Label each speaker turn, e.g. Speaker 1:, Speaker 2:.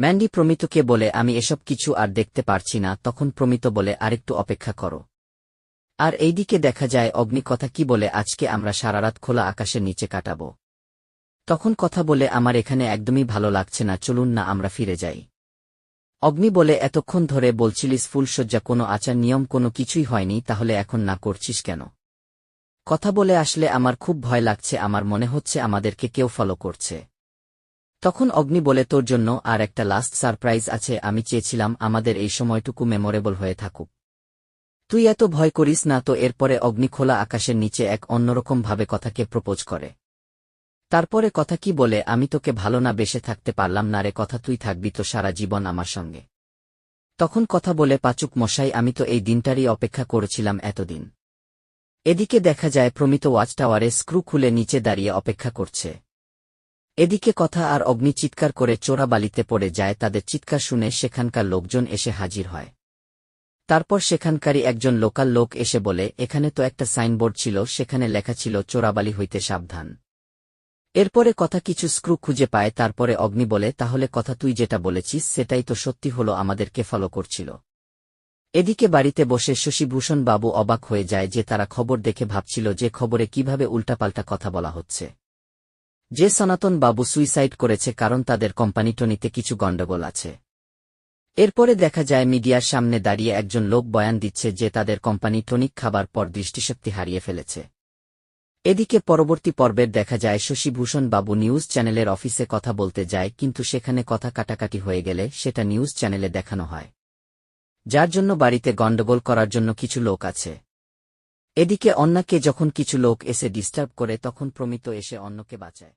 Speaker 1: Mandy প্রমিতকে বলে, আমি এসব কিছু আর দেখতে পারছি না। তখন প্রমিত বলে, আরেকটু অপেক্ষা করো। আর এইদিকে দেখা যায়, অগ্নি কথা কি বলে, আজকে আমরা সারারাত খোলা আকাশের নিচে কাটাবো। তখন কথা বলে, আমার এখানে একদমই ভালো লাগছে না, চলুন না, আমরা ফিরে যাই। অগ্নি বলে, এতক্ষণ ধরে বলছিলিস, ফুলশয্যা কোনো আচার নিয়ম কোনো কিছুই হয়নি, তাহলে এখন না করছিস কেন? কথা বলে আসলে, আমার খুব ভয় লাগছে, আমার মনে হচ্ছে আমাদেরকে কেউ ফলো করছে। তখন অগ্নি বলে, তোর জন্য আর একটা লাস্ট সারপ্রাইজ আছে, আমি চেয়েছিলাম আমাদের এই সময়টুকু মেমোরেবল হয়ে থাকুক। তুই এত ভয় করিস না, তো এরপরে অগ্নি খোলা আকাশের নিচে এক অন্যরকম ভাবে কথাকে প্রপোজ করে। তারপরে কথা কি বলে, আমি তোকে ভালো না বেসে থাকতে পারলাম না রে, কথা তুই থাকবি তো সারা জীবন আমার সঙ্গে। তখন কথা বলে, পাচুক মশাই, আমি তো এই দিনটারই অপেক্ষা করেছিলাম এতদিন। এদিকে দেখা যায়, প্রমিত ওয়াচ টাওয়ারে স্ক্রু খুলে নিচে দাঁড়িয়ে অপেক্ষা করছে। এদিকে কথা আর অগ্নি চিৎকার করে চোরা বালিতে পড়ে যায়, তাদের চিৎকার শুনে সেখানকার লোকজন এসে হাজির হয়। তারপর সেখানকারই একজন লোকাল লোক এসে বলে, এখানে তো একটা সাইনবোর্ড ছিল, সেখানে লেখা ছিল চোরাবালি হইতে সাবধান। এরপরে কথা কিছু স্ক্রু খুঁজে পায়, তারপরে অগ্নি বলে, তাহলে কথা তুই যেটা বলেছিস, সেটাই তো সত্যি হলো, আমাদেরকে ফলো করছিল। এদিকে বাড়িতে বসে শশীভূষণ বাবু অবাক হয়ে যায় যে তারা খবর দেখে ভাবছিল যে খবরে কীভাবে উল্টাপাল্টা কথা বলা হচ্ছে। যে সনাতন বাবু সুইসাইড করেছে কারণ তাদের কোম্পানি টনিতে কিছু গণ্ডগোল আছে। এরপরে দেখা যায় মিডিয়ার সামনে দাঁড়িয়ে একজন লোক বয়ান দিচ্ছে যে তাদের কোম্পানি টনিক খাবার পর দৃষ্টিশক্তি হারিয়ে ফেলেছে। এদিকে পরবর্তী পর্বের দেখা যায় শশীভূষণ বাবু নিউজ চ্যানেলের অফিসে কথা বলতে যায় কিন্তু সেখানে কথা কাটাকাটি হয়ে গেলে সেটা নিউজ চ্যানেলে দেখানো হয়। যার জন্য বাড়িতে গণ্ডগোল করার জন্য কিছু লোক আছে। এদিকে অন্যকে যখন কিছু লোক এসে ডিস্টার্ব করে তখন প্রমিত এসে অন্যকে বাঁচায়।